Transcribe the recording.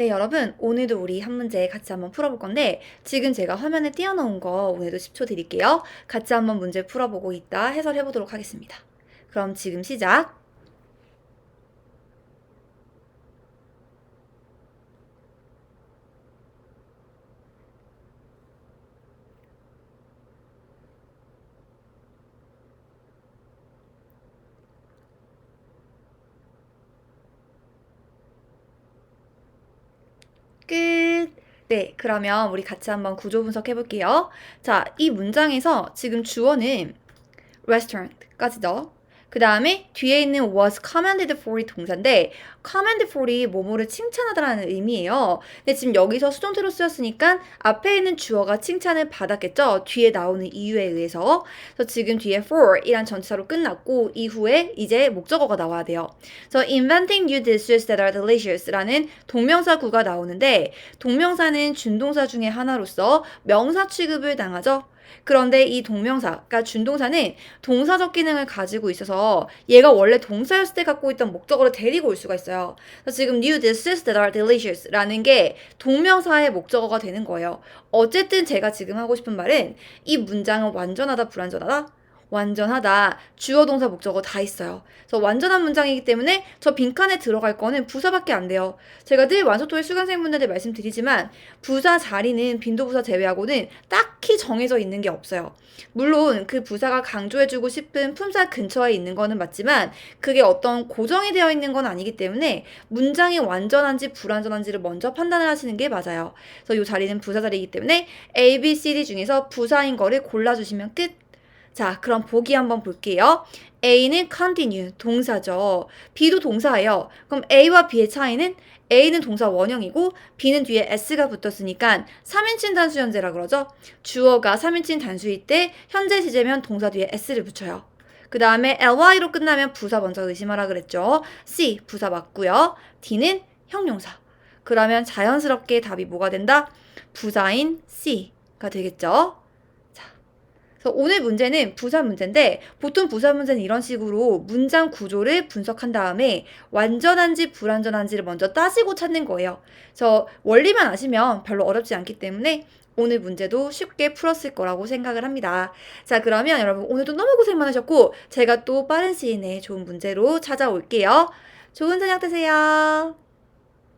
네, 여러분. 오늘도 우리 한 문제 같이 한번 풀어볼 건데, 지금 제가 화면에 띄워놓은 거 오늘도 10초 드릴게요. 같이 한번 문제 풀어보고 있다 해설해 보도록 하겠습니다. 그럼 지금 시작. 끝. 네, 그러면 우리 같이 한번 구조 분석해 볼게요. 자, 이 문장에서 지금 주어는 restaurant까지죠. 그 다음에 뒤에 있는 was commended for이 동사인데 commend for이 뭐뭐를 칭찬하다라는 의미예요. 근데 지금 여기서 수동태로 쓰였으니까 앞에 있는 주어가 칭찬을 받았겠죠. 뒤에 나오는 이유에 의해서. 그래서 지금 뒤에 for이란 전치사로 끝났고 이후에 이제 목적어가 나와야 돼요. 그래서 inventing new dishes that are delicious라는 동명사 구가 나오는데 동명사는 준동사 중에 하나로서 명사 취급을 당하죠. 그런데 이 동명사, 그러니까 준동사는 동사적 기능을 가지고 있어서 얘가 원래 동사였을 때 갖고 있던 목적어를 데리고 올 수가 있어요. 그래서 지금 new dishes that are delicious라는 게 동명사의 목적어가 되는 거예요. 어쨌든 제가 지금 하고 싶은 말은 이 문장은 완전하다, 불완전하다? 완전하다. 주어, 동사, 목적어 다 있어요. 그래서 완전한 문장이기 때문에 저 빈칸에 들어갈 거는 부사밖에 안 돼요. 제가 늘 완소토의 수강생분들한테 말씀드리지만 부사 자리는 빈도부사 제외하고는 딱히 정해져 있는 게 없어요. 물론 그 부사가 강조해주고 싶은 품사 근처에 있는 거는 맞지만 그게 어떤 고정이 되어 있는 건 아니기 때문에 문장이 완전한지 불완전한지를 먼저 판단을 하시는 게 맞아요. 그래서 이 자리는 부사 자리이기 때문에 A, B, C, D 중에서 부사인 거를 골라주시면 끝. 자, 그럼 보기 한번 볼게요. A는 continue, 동사죠. B도 동사예요. 그럼 A와 B의 차이는 A는 동사 원형이고 B는 뒤에 S가 붙었으니까 3인칭 단수 현재라 그러죠. 주어가 3인칭 단수일 때 현재 시제면 동사 뒤에 S를 붙여요. 그 다음에 ly로 끝나면 부사 먼저 의심하라 그랬죠. C 부사 맞고요. D는 형용사. 그러면 자연스럽게 답이 뭐가 된다? 부사인 C가 되겠죠. 그래서 오늘 문제는 부사 문제인데 보통 부사 문제는 이런 식으로 문장 구조를 분석한 다음에 완전한지 불완전한지를 먼저 따지고 찾는 거예요. 그래서 원리만 아시면 별로 어렵지 않기 때문에 오늘 문제도 쉽게 풀었을 거라고 생각을 합니다. 자, 그러면 여러분 오늘도 너무 고생 많으셨고 제가 또 빠른 시일 내에 좋은 문제로 찾아올게요. 좋은 저녁 되세요.